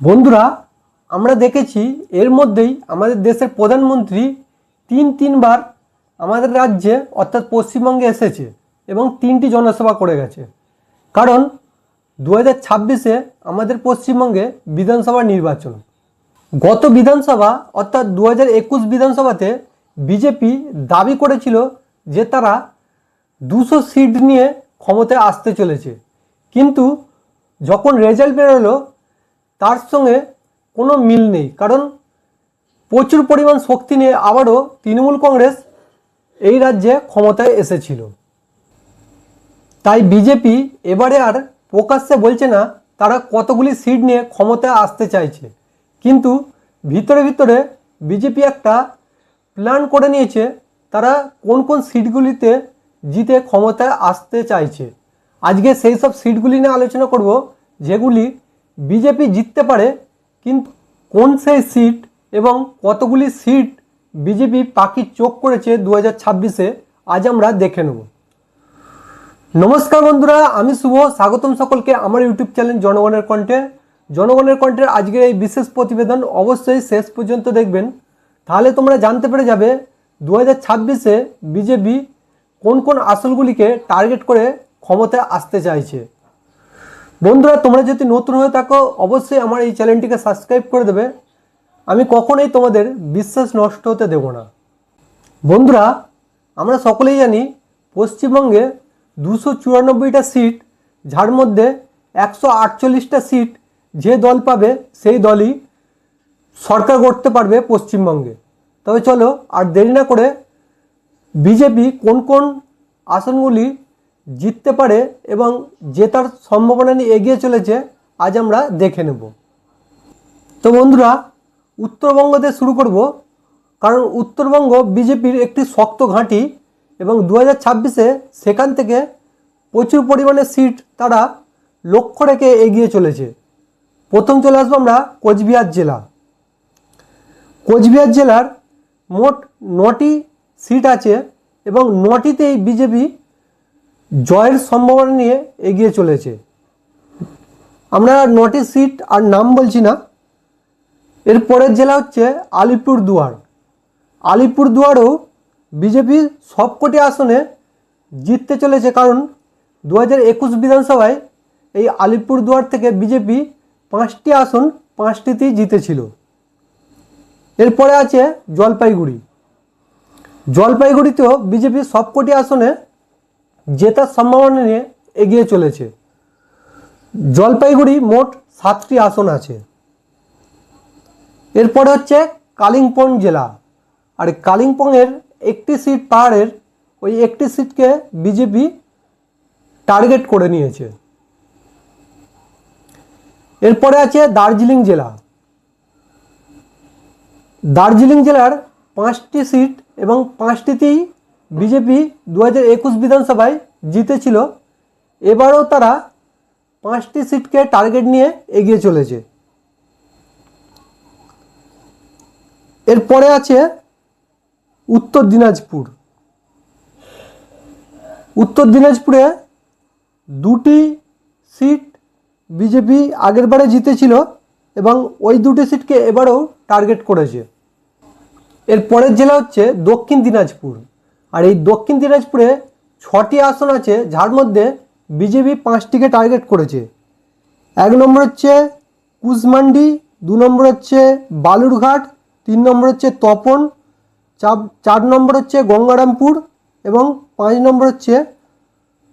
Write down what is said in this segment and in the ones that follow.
বন্ধুরা, আমরা দেখেছি এর মধ্যেই আমাদের দেশের প্রধানমন্ত্রী তিন তিনবার আমাদের রাজ্যে, অর্থাৎ পশ্চিমবঙ্গে এসেছে এবং তিনটি জনসভা করে গেছে। কারণ দু হাজার ছাব্বিশে আমাদের পশ্চিমবঙ্গে বিধানসভা নির্বাচন। গত বিধানসভা, অর্থাৎ দু হাজার একুশ বিধানসভাতে বিজেপি দাবি করেছিল যে তারা দুশো সিট নিয়ে ক্ষমতায় আসতে চলেছে। কিন্তু যখন রেজাল্ট বেরোলো তার সঙ্গে কোনো মিল নেই। কারণ প্রচুর পরিমাণ শক্তি নিয়ে আবারও তৃণমূল কংগ্রেস এই রাজ্যে ক্ষমতায় এসেছিল। তাই বিজেপি এবারে আর প্রকাশ্যে বলছে না, তারা কতগুলি সিট নিয়ে ক্ষমতায় আসতে চাইছে। কিন্তু ভিতরে ভিতরে বিজেপি একটা প্ল্যান করে নিয়েছে, তারা কোন কোন সিটগুলিতে জিতে ক্ষমতায় আসতে চাইছে। আজকে সেই সব সিটগুলি নিয়ে আলোচনা করব, যেগুলি বিজেপি জিততে পারে, কিন্তু কোন সেই সিট এবং কতগুলি সিট বিজেপি পাখির চোখ করেছে দু হাজার ছাব্বিশে, আজ আমরা দেখে নেব। নমস্কার বন্ধুরা, আমি শুভ। স্বাগতম সকলকে আমার ইউটিউব চ্যানেল জনগণের কণ্ঠে। জনগণের কণ্ঠের আজকের এই বিশেষ প্রতিবেদন অবশ্যই শেষ পর্যন্ত দেখবেন। তাহলে তোমরা জানতে পেরে যাবে দু হাজার ছাব্বিশে বিজেপি কোন কোন আসনগুলিকে টার্গেট করে ক্ষমতায় আসতে চাইছে। বন্ধুরা, তোমরা যদি নতুন হয়ে থাকো, অবশ্যই আমার এই চ্যানেলটিকে সাবস্ক্রাইব করে দেবে। আমি কখনোই তোমাদের বিশ্বাস নষ্ট হতে দেব না। বন্ধুরা, আমরা সকলেই জানি পশ্চিমবঙ্গে দুশো চুরানব্বইটা সিট, যার মধ্যে একশো আটচল্লিশটা সিট যে দল পাবে, সেই দলই সরকার করতে পারবে পশ্চিমবঙ্গে। তবে চলো আর দেরি না করে বিজেপি কোন কোন আসনগুলি জিততে পারে এবং জেতার সম্ভাবনা নিয়ে এগিয়ে চলেছে, আজ আমরা দেখে নেব। তো বন্ধুরা, উত্তরবঙ্গ দিয়ে শুরু করব, কারণ উত্তরবঙ্গ বিজেপির একটি শক্ত ঘাঁটি এবং দু হাজার ছাব্বিশে সেখান থেকে প্রচুর পরিমাণে সিট তারা লক্ষ্য রেখে এগিয়ে চলেছে। প্রথম চলে আসব আমরা কোচবিহার জেলা। কোচবিহার জেলার মোট নটি সিট আছে এবং নটিতেই বিজেপি জয়ের সম্ভাবনা নিয়ে এগিয়ে চলেছে। আমরা নটি সিট আর নাম বলছি না। এর পরের জেলা হচ্ছে আলিপুর দুয়ার আলিপুর দুয়ারেও বিজেপি সবকটি আসনে জিততে চলেছে কারণ দু হাজার একুশ বিধানসভায় এই আলিপুর দুয়ার থেকে বিজেপি পাঁচটি আসন পাঁচটিতেই জিতেছিল। এরপরে আছে জলপাইগুড়ি। জলপাইগুড়িতেও বিজেপি সবকটি আসনে জেতার সম্ভাবনা নিয়ে এগিয়ে চলেছে। জলপাইগুড়ি মোট সাতটি আসন আছে। এরপরে হচ্ছে কালিম্পং জেলা। আর কালিম্পংয়ের একটি সিট পাহাড়ের ওই একটি সিটকে বিজেপি টার্গেট করে নিয়েছে। এরপরে আছে দার্জিলিং জেলা। দার্জিলিং জেলার পাঁচটি সিট এবং পাঁচটিতেই বিজেপি দু হাজার একুশ বিধানসভায় জিতেছিল। এবারও তারা পাঁচটি সিটকে টার্গেট নিয়ে এগিয়ে চলেছে। এরপরে আছে উত্তর দিনাজপুর। উত্তর দিনাজপুরে দুটি সিট বিজেপি আগেরবারে জিতেছিল এবং ওই দুটি সিটকে এবারেও টার্গেট করেছে। এর পরের জেলা হচ্ছে দক্ষিণ দিনাজপুর। আর এই দক্ষিণ দিনাজপুরে ছটি আসন আছে, যার মধ্যে বিজেপি পাঁচটিকে টার্গেট করেছে। এক নম্বর হচ্ছে কুশমান্ডি দু নম্বর হচ্ছে বালুরঘাট, তিন নম্বর হচ্ছে তপন, চার- চার নম্বর হচ্ছে গঙ্গারামপুর এবং পাঁচ নম্বর হচ্ছে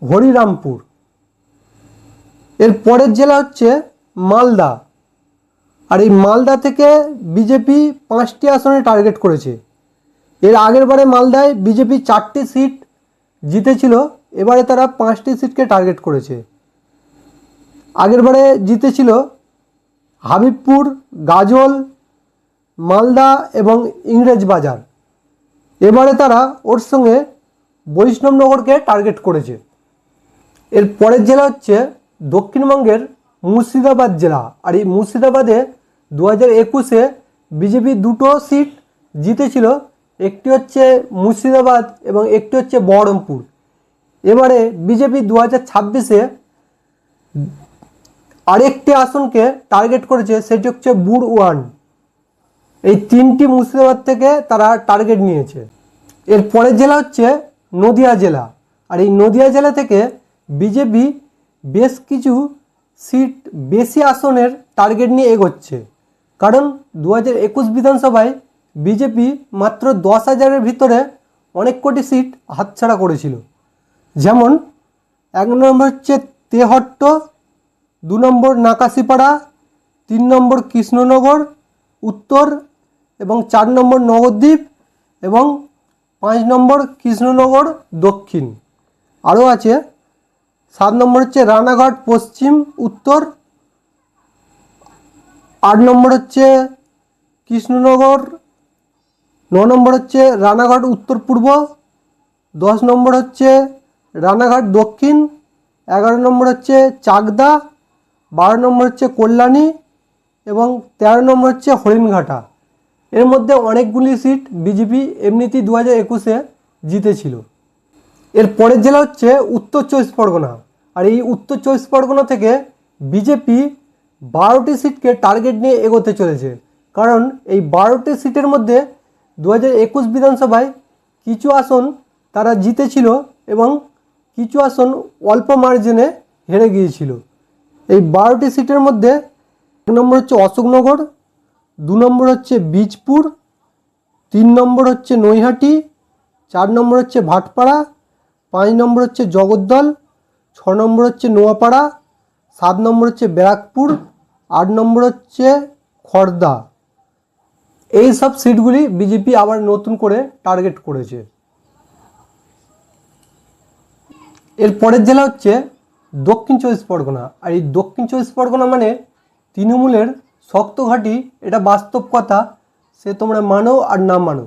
হরিরামপুর। এর পরের জেলা হচ্ছে মালদা। আর এই মালদা থেকে বিজেপি পাঁচটি আসনে টার্গেট করেছে। এর আগের বারে মালদায় বিজেপি চারটি সিট জিতেছিল, এবারে তারা পাঁচটি সিটকে টার্গেট করেছে। আগের বারে জিতেছিল হাবিবপুর, গাজল, মালদা এবং ইংরেজ বাজার এবারে তারা ওর সঙ্গে বৈষ্ণবনগরকে টার্গেট করেছে। এর পরের জেলা হচ্ছে দক্ষিণবঙ্গের মুর্শিদাবাদ জেলা। আর এই মুর্শিদাবাদে দু হাজার একুশে বিজেপি দুটো সিট জিতেছিল একটি হচ্ছে মুর্শিদাবাদ এবং একটি হচ্ছে বহরমপুর। এবারে বিজেপি দু হাজার ছাব্বিশে আরেকটি আসনকে টার্গেট করেছে, সেটি হচ্ছে বুড় ওয়ান। এই তিনটি মুর্শিদাবাদ থেকে তারা টার্গেট নিয়েছে। এর পরের জেলা হচ্ছে নদিয়া জেলা। আর এই নদিয়া জেলা থেকে বিজেপি বেশ কিছু সিট, বেশি আসনের টার্গেট নিয়ে এগোচ্ছে। কারণ দু হাজার একুশ বিধানসভায় বিজেপি মাত্র দশ হাজারের ভিতরে অনেক কোটি সিট হাতছাড়া করেছিল। যেমন এক নম্বর হচ্ছে তেহট্ট, দু নম্বর নাকাশিপাড়া, তিন নম্বর কৃষ্ণনগর, উত্তর এবং চার নম্বর নবদ্বীপ এবং পাঁচ নম্বর কৃষ্ণনগর দক্ষিণ। আরও আছে, সাত নম্বর হচ্ছে রানাঘাট পশ্চিম, উত্তর। আট নম্বর হচ্ছে কৃষ্ণনগর ন নম্বর হচ্ছে রানাঘাট উত্তর পূর্ব, দশ নম্বর হচ্ছে রানাঘাট দক্ষিণ, এগারো নম্বর হচ্ছে চাকদা, বারো নম্বর হচ্ছে কল্যাণী এবং তেরো নম্বর হচ্ছে হরিণঘাটা। এর মধ্যে অনেকগুলি সিট বিজেপি এমনিতেই দু হাজার একুশে জিতেছিল। এর পরের জেলা হচ্ছে উত্তর চব্বিশ পরগনা। আর এই উত্তর চব্বিশ পরগনা থেকে বিজেপি বারোটি সিটকে টার্গেট নিয়ে এগোতে চলেছে। কারণ এই বারোটি সিটের মধ্যে দু একুশ বিধানসভায় কিছু আসন তারা জিতেছিল এবং কিছু আসন অল্প মার্জিনে হেরে গিয়েছিল। এই বারোটি সিটের মধ্যে এক নম্বর হচ্ছে অশোকনগর, দু নম্বর হচ্ছে বীজপুর, তিন নম্বর হচ্ছে নৈহাটি, চার নম্বর হচ্ছে ভাটপাড়া, পাঁচ নম্বর হচ্ছে জগদ্দল, ছ নম্বর হচ্ছে নোয়াপাড়া, সাত নম্বর হচ্ছে ব্যারাকপুর, আট নম্বর হচ্ছে খড়দা এই সব সিটগুলি বিজেপি আবার নতুন করে টার্গেট করেছে। এর পরের জেলা হচ্ছে দক্ষিণ চব্বিশ পরগনা। আর এই দক্ষিণ চব্বিশ পরগনা মানে তৃণমূলের শক্ত ঘাঁটি, এটা বাস্তব কথা, সে তোমরা মানো আর না মানো।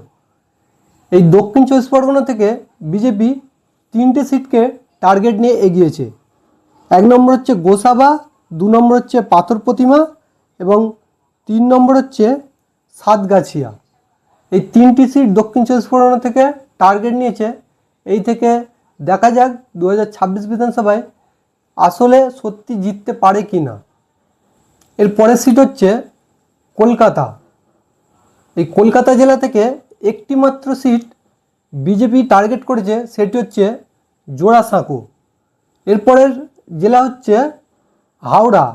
এই দক্ষিণ চব্বিশ পরগনা থেকে বিজেপি তিনটে সিটকে টার্গেট নিয়ে এগিয়েছে। এক নম্বর হচ্ছে গোসাবা, দু নম্বর হচ্ছে পাথর প্রতিমা এবং তিন নম্বর হচ্ছে সাতগাছিয়া। এই তিনটি সিট দক্ষিণ চব্বিশ পরগনা থেকে টার্গেট নিয়েছে। এই থেকে দেখা যাক দু হাজার ছাব্বিশ বিধানসভায় আসলে সত্যি জিততে পারে কি না এর পরের সিট হচ্ছে কলকাতা। এই কলকাতা জেলা থেকে একটি মাত্র সিট বিজেপি টার্গেট করেছে, সেটি হচ্ছে জোড়াসাঁকো। এরপরের জেলা হচ্ছে হাওড়া।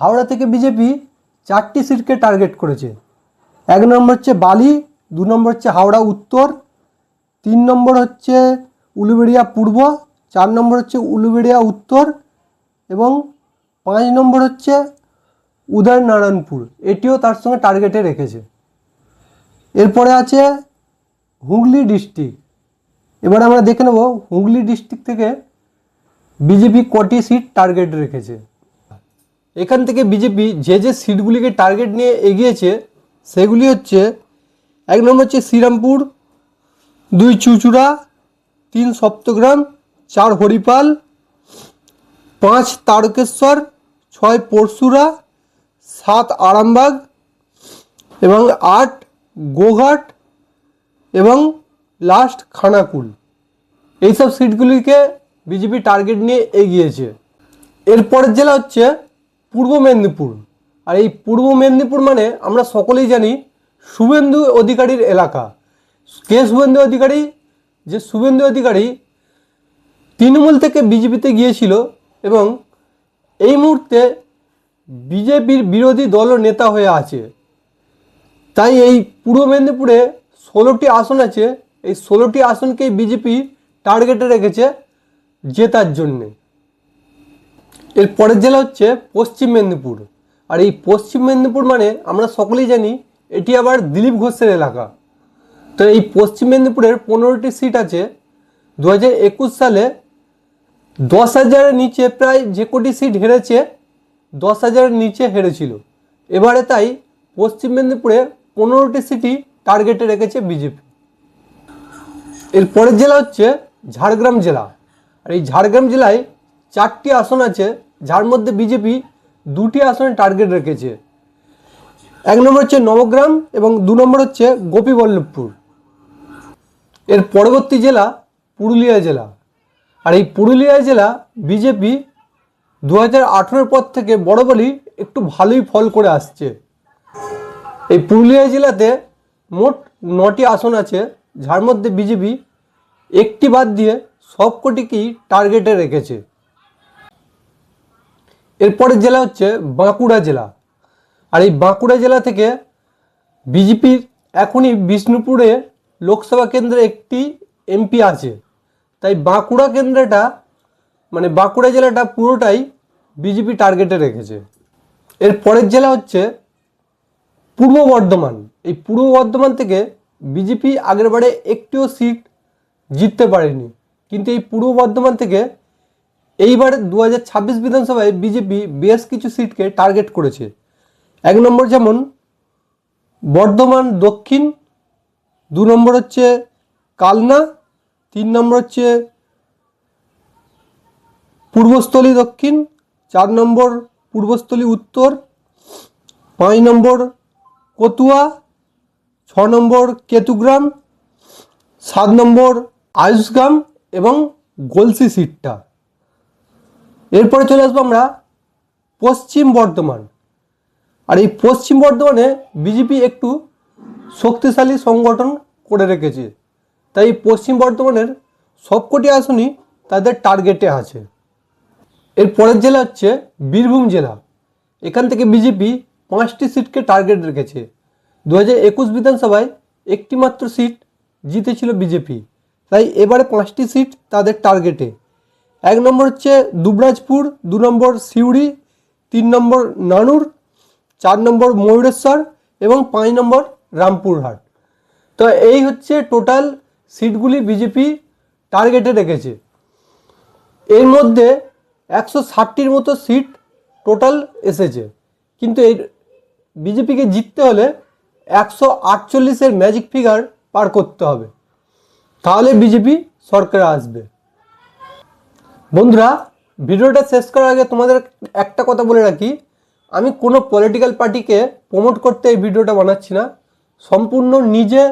হাওড়া থেকে বিজেপি চারটি সিটকে টার্গেট করেছে। এক নম্বর হচ্ছে বালি, দু নম্বর হচ্ছে হাওড়া উত্তর, তিন নম্বর হচ্ছে উলুবেড়িয়া পূর্ব, চার নম্বর হচ্ছে উলুবেড়িয়া উত্তর এবং পাঁচ নম্বর হচ্ছে উদয়নারায়ণপুর। এটিও তার সঙ্গে টার্গেটে রেখেছে। এরপরে আছে হুগলি ডিস্ট্রিক্ট এবার আমরা দেখে নেব হুগলি ডিস্ট্রিক্ট থেকে বিজেপি কটি সিট টার্গেট রেখেছে। এখান থেকে বিজেপি যে যে সিটগুলিকে টার্গেট নিয়ে এগিয়েছে সেগুলি হচ্ছে, এক নম্বর হচ্ছে শ্রীরামপুর, দুই চুচুড়া, তিন সপ্তগ্রাম, চার হরিপাল, পাঁচ তারকেশ্বর, ছয় পরশুরা, সাত আরামবাগ এবং আট গোঘাট এবং লাস্ট খানাকুল। এইসব সিটগুলিকে বিজেপি টার্গেট নিয়ে এগিয়েছে। এরপরের জেলা হচ্ছে পূর্ব মেদিনীপুর। আর এই পূর্ব মেদিনীপুর মানে আমরা সকলেই জানি শুভেন্দু অধিকারীর এলাকা। কে শুভেন্দু অধিকারী? যে শুভেন্দু অধিকারী তৃণমূল থেকে বিজেপিতে গিয়েছিল এবং এই মুহূর্তে বিজেপির বিরোধী দল নেতা হয়ে আছে। তাই এই পূর্ব মেদিনীপুরে ষোলোটি আসন আছে। এই ষোলোটি আসনকেই বিজেপি টার্গেটে রেখেছে জেতার জন্যে। এর পরের জেলা হচ্ছে পশ্চিম মেদিনীপুর। আর এই পশ্চিম মেদিনীপুর মানে আমরা সকলেই জানি, এটি আবার দিলীপ ঘোষের এলাকা। তো এই পশ্চিম মেদিনীপুরের পনেরোটি সিট আছে। দু একুশ সালে দশ হাজারের নিচে প্রায় যে কটি সিট হেরেছে, দশ হাজারের নিচে হেরেছিল। এবারে তাই পশ্চিম মেদিনীপুরে পনেরোটি সিটই টার্গেটে রেখেছে বিজেপি। এর পরের জেলা হচ্ছে ঝাড়গ্রাম জেলা। আর এই ঝাড়গ্রাম জেলায় চারটি আসন আছে, যার মধ্যে বিজেপি দুটি আসনে টার্গেট রেখেছে। এক নম্বর হচ্ছে নবগ্রাম এবং দু নম্বর হচ্ছে গোপীবল্লভপুর। এর পরবর্তী জেলা পুরুলিয়া জেলা। আর এই পুরুলিয়া জেলা বিজেপি দু হাজার পর থেকে বড়বলি একটু ভালোই ফল করে আসছে। এই পুরুলিয়া জেলাতে মোট নটি আসন আছে, যার মধ্যে বিজেপি একটি বাদ দিয়ে সব সবকটিকেই টার্গেটে রেখেছে। এরপরের জেলা হচ্ছে বাঁকুড়া জেলা। আর এই বাঁকুড়া জেলা থেকে বিজেপির এখনই বিষ্ণুপুরে লোকসভা কেন্দ্রে একটি এমপি আছে। তাই বাঁকুড়া কেন্দ্রটা মানে বাঁকুড়া জেলাটা পুরোটাই বিজেপি টার্গেটে রেখেছে। এর পরের জেলা হচ্ছে পূর্ব বর্ধমান। এই পূর্ব বর্ধমান থেকে বিজেপি আগেরবারে একটিও সিট জিততে পারেনি। কিন্তু এই পূর্ব বর্ধমান থেকে এইবার দু হাজার ছাব্বিশ বিধানসভায় বিজেপি বেশ কিছু সিটকে টার্গেট করেছে। এক নম্বর যেমন, বর্ধমান দক্ষিণ, দু নম্বর হচ্ছে কালনা, তিন নম্বর হচ্ছে পূর্বস্থলী দক্ষিণ, চার নম্বর পূর্বস্থলী উত্তর, পাঁচ নম্বর কতুয়া, ছ নম্বর কেতুগ্রাম, সাত নম্বর আয়ুষগ্রাম এবং গলসি সিটটা। এরপরে চলে আসব আমরা পশ্চিম বর্ধমান। আর এই পশ্চিম বর্ধমানে বিজেপি একটু শক্তিশালী সংগঠন করে রেখেছে। তাই পশ্চিম বর্ধমানের সবকটি আসনই তাদের টার্গেটে আছে। এর পরের জেলা হচ্ছে বীরভূম জেলা। এখান থেকে বিজেপি পাঁচটি সিটকে টার্গেট রেখেছে। দু হাজার একুশ বিধানসভায় একটি মাত্র সিট জিতেছিল বিজেপি তাই এবারে পাঁচটি সিট তাদের টার্গেটে এক নম্বর হচ্ছে দুবরাজপুর, দু নম্বর সিউড়ি, তিন নম্বর নানুর, চার নম্বর ময়ূরেশ্বর এবং পাঁচ নম্বর রামপুরহাট। তো এই হচ্ছে টোটাল সিটগুলি বিজেপি টার্গেটে রেখেছে। এর মধ্যে একশো ষাটটির মতো সিট টোটাল এসেছে। কিন্তু এই বিজেপিকে জিততে হলে একশো আটচল্লিশের ম্যাজিক ফিগার পার করতে হবে। তাহলে বিজেপি সরকারে আসবে। বন্ধুরা, ভিডিওটা শেষ করার আগে তোমাদের একটা কথা বলে রাখি। আমি কোনো পলিটিক্যাল পার্টিকে প্রমোট করতে এই ভিডিওটা বানাচ্ছি না। সম্পূর্ণ নিজে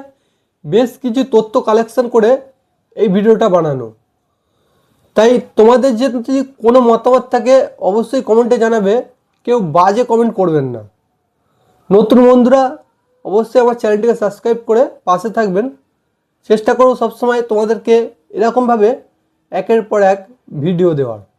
বেশ কিছু তথ্য কালেকশন করে এই ভিডিওটা বানানো। তাই তোমাদের যদি কোনো মতামত থাকে, অবশ্যই কমেন্টে জানাবে। কেউ বাজে কমেন্ট করবেন না। নতুন বন্ধুরা, অবশ্যই আমার চ্যানেলটিকে সাবস্ক্রাইব করে পাশে থাকবেন। চেষ্টা করব সবসময় তোমাদেরকে এরকমভাবে একের পর এক ভিডিও দেওয়ার।